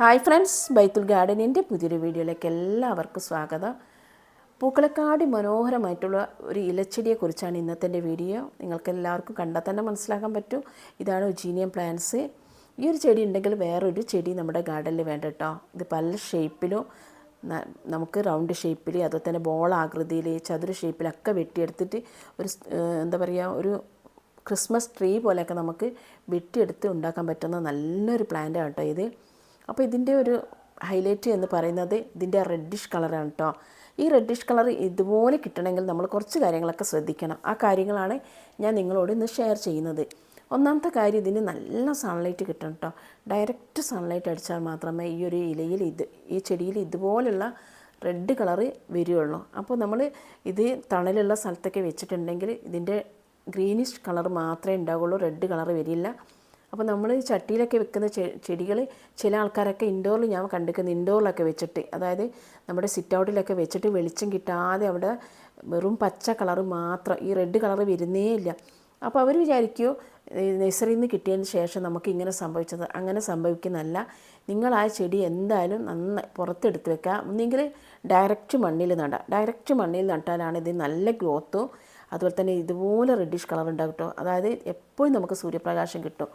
Hi friends ബൈത്തുൽ ഗാർഡനിന്റെ പുതിയൊരു വീഡിയോയിലേക്ക് എല്ലാവർക്കും സ്വാഗതം. പൂക്കളക്കാടി മനോഹരമായിട്ടുള്ള ഒരു ഇലച്ചെടിയെക്കുറിച്ചാണ് ഇന്നത്തെ വീഡിയോ. നിങ്ങൾക്ക് എല്ലാവർക്കും കണ്ടാൽ തന്നെ മനസ്സിലാക്കാൻ പറ്റും. ഇതാണ് ഒജീനിയം പ്ലാന്റ്സ്. ഈ ഒരു ചെടി ഉണ്ടെങ്കിൽ വേറൊരു ചെടി നമ്മുടെ ഗാർഡനിൽ വേണ്ട കേട്ടോ. ഇത് പല ഷേപ്പിലും നമുക്ക് റൗണ്ട് ഷേപ്പിൽ അതുപോലെ തന്നെ ബോൾ ആകൃതിയിൽ ചതുര ഷേപ്പിലൊക്കെ വെട്ടിയെടുത്തിട്ട് ഒരു എന്താ പറയുക ഒരു ക്രിസ്മസ് ട്രീ പോലെയൊക്കെ നമുക്ക് വെട്ടിയെടുത്ത് ഉണ്ടാക്കാൻ പറ്റുന്ന നല്ലൊരു പ്ലാന്റാണ് കേട്ടോ ഇത്. അപ്പോൾ ഇതിന്റെ ഒരു ഹൈലൈറ്റ് എന്ന് പറയുന്നത് ഇതിന്റെ റെഡിഷ് കളറാണ് കേട്ടോ ഈ റെഡിഷ് കളർ ഇതുപോലെ കിട്ടണമെങ്കിൽ നമ്മൾ കുറച്ച് കാര്യങ്ങളൊക്കെ ശ്രദ്ധിക്കണം. ആ കാര്യങ്ങളാണ് ഞാൻ നിങ്ങളോട് ഇന്ന് ഷെയർ ചെയ്യുന്നത്. ഒന്നാമത്തെ കാര്യം ഇതിന് നല്ല സൺലൈറ്റ് കിട്ടണം കേട്ടോ ഡയറക്റ്റ് സൺലൈറ്റ് അടിച്ചാൽ മാത്രമേ ഈ ഒരു ഇലയിൽ ഇത് ഈ ചെടിയിൽ ഇതുപോലുള്ള റെഡ് കളറ് വരികയുള്ളൂ അപ്പോൾ നമ്മൾ ഇത് തണലുള്ള സ്ഥലത്തൊക്കെ വെച്ചിട്ടുണ്ടെങ്കിൽ ഇതിന്റെ ഗ്രീനിഷ് കളർ മാത്രമേ ഉണ്ടാവുള്ളൂ റെഡ് കളർ വരില്ല. അപ്പോൾ നമ്മൾ ഈ ചട്ടിയിലൊക്കെ വെക്കുന്ന ചെടികൾ ചില ആൾക്കാരൊക്കെ ഇൻഡോറിൽ ഞാൻ കണ്ടിരിക്കുന്നത് ഇൻഡോറിലൊക്കെ വെച്ചിട്ട് അതായത് നമ്മുടെ സിറ്റ് ഔട്ടിലൊക്കെ വെച്ചിട്ട് വെളിച്ചം കിട്ടാതെ അവിടെ വെറും പച്ച കളർ മാത്രം ഈ റെഡ് കളർ വരുന്നേ ഇല്ല. അപ്പോൾ അവർ വിചാരിക്കുമോ നഴ്സറിയിൽ നിന്ന് കിട്ടിയതിന് ശേഷം നമുക്ക് ഇങ്ങനെ സംഭവിച്ചത് അങ്ങനെ സംഭവിക്കുന്നതല്ല. നിങ്ങൾ ആ ചെടി എന്തായാലും നന്നായി പുറത്തെടുത്ത് വെക്കുക. ഒന്നെങ്കിൽ ഡയറക്റ്റ് മണ്ണിൽ നടാം. ഡയറക്റ്റ് മണ്ണിൽ നട്ടാലാണ് ഇത് നല്ല ഗ്രോത്തും അതുപോലെ തന്നെ ഇതുപോലെ റെഡിഷ് കളർ ഉണ്ടാകും കേട്ടോ അതായത് എപ്പോഴും നമുക്ക് സൂര്യപ്രകാശം കിട്ടും.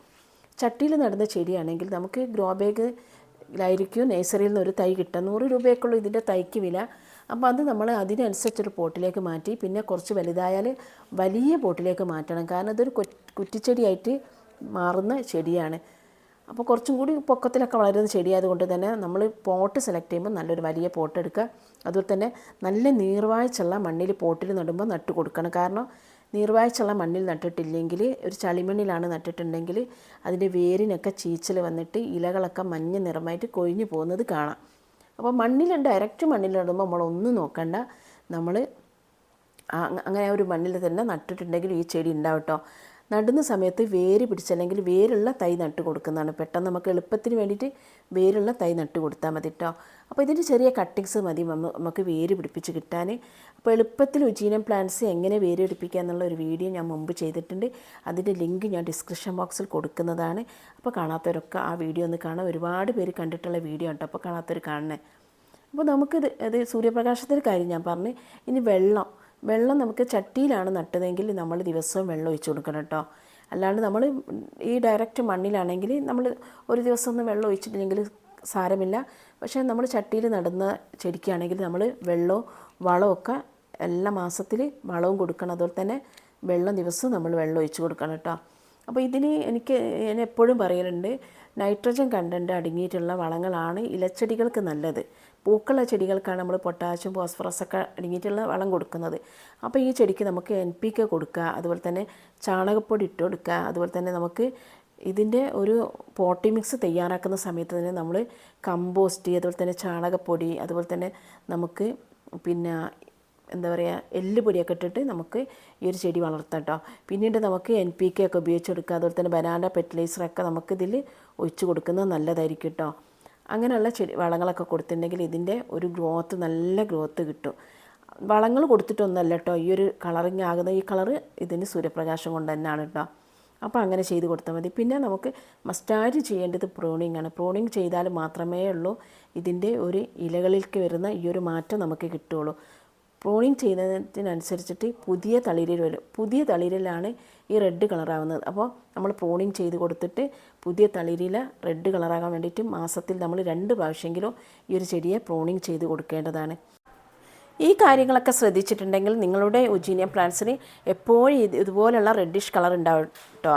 ചട്ടിയിൽ നടുന്ന ചെടിയാണെങ്കിൽ നമുക്ക് ഗ്രോ ബാഗിലായിരിക്കും നേഴ്സറിയിൽ നിന്ന് ഒരു തൈ കിട്ടുക. നൂറ് രൂപയൊക്കെയുള്ള ഇതിന്റെ തൈക്ക് വില. അപ്പോൾ അത് നമ്മൾ അതിനനുസരിച്ചൊരു പോട്ടിലേക്ക് മാറ്റി പിന്നെ കുറച്ച് വലുതായാൽ വലിയ പോട്ടിലേക്ക് മാറ്റണം. കാരണം അതൊരു കുറ്റിച്ചെടിയായിട്ട് മാറുന്ന ചെടിയാണ്. അപ്പോൾ കുറച്ചും കൂടി പൊക്കത്തിലൊക്കെ വളരുന്ന ചെടിയായതുകൊണ്ട് തന്നെ നമ്മൾ പോട്ട് സെലക്ട് ചെയ്യുമ്പോൾ നല്ലൊരു വലിയ പോട്ട് എടുക്കുക. അതുപോലെ തന്നെ നല്ല നീർവാഴ്ചയുള്ള മണ്ണിൽ പോട്ടിൽ നടുമ്പോൾ നട്ട് കൊടുക്കണം. കാരണം നീർവാഴ്ചയുള്ള മണ്ണിൽ നട്ടിട്ടില്ലെങ്കിൽ ഒരു ചളിമണ്ണിലാണ് നട്ടിട്ടുണ്ടെങ്കിൽ അതിന്റെ വേരിനൊക്കെ ചീച്ചൽ വന്നിട്ട് ഇലകളൊക്കെ മഞ്ഞ നിറമായിട്ട് കൊഴിഞ്ഞു പോകുന്നത് കാണാം. അപ്പോൾ മണ്ണിൽ ഡയറക്റ്റ് മണ്ണിൽ നടുമ്പോൾ നമ്മളൊന്നും നോക്കണ്ട. നമ്മൾ അങ്ങനെ ഒരു മണ്ണിൽ തന്നെ നട്ടിട്ടുണ്ടെങ്കിൽ ഈ ചെടി ഉണ്ടാവട്ടോ നടുന്ന സമയത്ത് വേര് പിടിച്ചല്ലെങ്കിൽ വേരുള്ള തൈ നട്ട് കൊടുക്കുന്നതാണ്. പെട്ടെന്ന് നമുക്ക് എളുപ്പത്തിന് വേണ്ടിയിട്ട് വേരുള്ള തൈ നട്ട് കൊടുത്താൽ മതി കേട്ടോ അപ്പോൾ ഇതിന്റെ ചെറിയ കട്ടിങ്സ് മതി നമുക്ക് വേര് പിടിപ്പിച്ച് കിട്ടാൻ അപ്പോൾ എളുപ്പത്തിൽ ഉജീനം പ്ലാന്റ്സ് എങ്ങനെ വേര് പിടിപ്പിക്കുക എന്നുള്ള ഒരു വീഡിയോ ഞാൻ മുമ്പ് ചെയ്തിട്ടുണ്ട്. അതിന്റെ ലിങ്ക് ഞാൻ ഡിസ്ക്രിപ്ഷൻ ബോക്സിൽ കൊടുക്കുന്നതാണ്. അപ്പോൾ കാണാത്തവരൊക്കെ ആ വീഡിയോ ഒന്ന് കാണാം ഒരുപാട് പേര് കണ്ടിട്ടുള്ള വീഡിയോ ഉണ്ട് അപ്പോൾ കാണാത്തവർ കാണണേ. അപ്പോൾ നമുക്കിത് അത് സൂര്യപ്രകാശത്തിന്റെ കാര്യം ഞാൻ പറഞ്ഞു. ഇനി വെള്ളം വെള്ളം നമുക്ക് ചട്ടിയിലാണ് നട്ടതെങ്കിൽ നമ്മൾ ദിവസവും വെള്ളം ഒഴിച്ചു കൊടുക്കണം കേട്ടോ. അല്ലാണ്ട് നമ്മൾ ഈ ഡയറക്റ്റ് മണ്ണിലാണെങ്കിൽ നമ്മൾ ഒരു ദിവസം ഒന്നും വെള്ളം ഒഴിച്ചിട്ടില്ലെങ്കിൽ സാരമില്ല. പക്ഷേ നമ്മൾ ചട്ടിയിൽ നടുന്ന ചെടിക്കാണെങ്കിൽ നമ്മൾ വെള്ളവും വളമൊക്കെ എല്ലാ മാസത്തിൽ വളവും കൊടുക്കണം. അതുപോലെ തന്നെ വെള്ളം ദിവസവും നമ്മൾ വെള്ളം ഒഴിച്ചു കൊടുക്കണം കേട്ടോ. അപ്പോൾ ഇതിന് എനിക്ക് ഞാൻ എപ്പോഴും പറയലുണ്ട് നൈട്രജൻ കണ്ടന്റ് അടങ്ങിയിട്ടുള്ള വളങ്ങളാണ് ഇലച്ചെടികൾക്ക് നല്ലത്. പൂക്കളുള്ള ചെടികൾക്കാണ് നമ്മൾ പൊട്ടാഷ്യം ഫോസ്ഫറസ് ഒക്കെ അടങ്ങിയിട്ടുള്ള വളം കൊടുക്കുന്നത്. അപ്പോൾ ഈ ചെടിക്ക് നമുക്ക് എൻ പി കെ കൊടുക്കുക അതുപോലെ തന്നെ ചാണകപ്പൊടി ഇട്ട് കൊടുക്കുക അതുപോലെ തന്നെ നമുക്ക് ഇതിന്റെ ഒരു പോട്ടി മിക്സ് തയ്യാറാക്കുന്ന സമയത്ത് തന്നെ നമ്മൾ കമ്പോസ്റ്റ് അതുപോലെ തന്നെ ചാണകപ്പൊടി അതുപോലെ തന്നെ നമുക്ക് പിന്നെ എന്താ പറയുക എല്ല് പൊടിയൊക്കെ ഇട്ടിട്ട് നമുക്ക് ഈ ഒരു ചെടി വളർത്താം കേട്ടോ പിന്നീട് നമുക്ക് എൻ പി കെ ഒക്കെ ഉപയോഗിച്ചെടുക്കുക. അതുപോലെ തന്നെ ബനാന ഫെർട്ടിലൈസറൊക്കെ നമുക്കിതിൽ ഒഴിച്ച് കൊടുക്കുന്നത് നല്ലതായിരിക്കും കേട്ടോ അങ്ങനെയുള്ള ചെടി വളങ്ങളൊക്കെ കൊടുത്തിട്ടുണ്ടെങ്കിൽ ഇതിന്റെ ഒരു ഗ്രോത്ത് നല്ല ഗ്രോത്ത് കിട്ടും. വളങ്ങൾ കൊടുത്തിട്ടൊന്നല്ല കേട്ടോ ഈ ഒരു കളറിങ് ആകുന്ന ഈ കളറ് ഇതിന് സൂര്യപ്രകാശം കൊണ്ട് തന്നെയാണ് കേട്ടോ അപ്പോൾ അങ്ങനെ ചെയ്ത് കൊടുത്താൽ മതി. പിന്നെ നമുക്ക് മസ്റ്റായിട്ട് ചെയ്യേണ്ടത് പ്രോണിങ് ആണ്. പ്രൂണിങ് ചെയ്താൽ മാത്രമേ ഉള്ളൂ ഇതിന്റെ ഒരു ഇലകളിലേക്ക് വരുന്ന ഈ ഒരു മാറ്റം നമുക്ക് കിട്ടുകയുള്ളൂ. പ്രൂണിങ് ചെയ്യുന്നതിനനുസരിച്ചിട്ട് പുതിയ തളിരിൽ വരും. പുതിയ തളിരിലാണ് ഈ റെഡ് കളറാവുന്നത് അപ്പോൾ നമ്മൾ പ്രൂണിങ് ചെയ്ത് കൊടുത്തിട്ട് പുതിയ തളിരില റെഡ് കളറാകാൻ വേണ്ടിയിട്ട് മാസത്തിൽ നമ്മൾ രണ്ട് പ്രാവശ്യമെങ്കിലും ഈ ഒരു ചെടിയെ പ്രൂണിങ് ചെയ്ത് കൊടുക്കേണ്ടതാണ്. ഈ കാര്യങ്ങളൊക്കെ ശ്രദ്ധിച്ചിട്ടുണ്ടെങ്കിൽ നിങ്ങളുടെ ഉജീനിയം പ്ലാന്റ്സിന് എപ്പോഴും ഇത് ഇതുപോലുള്ള റെഡിഷ് കളർ ഉണ്ടാവും കേട്ടോ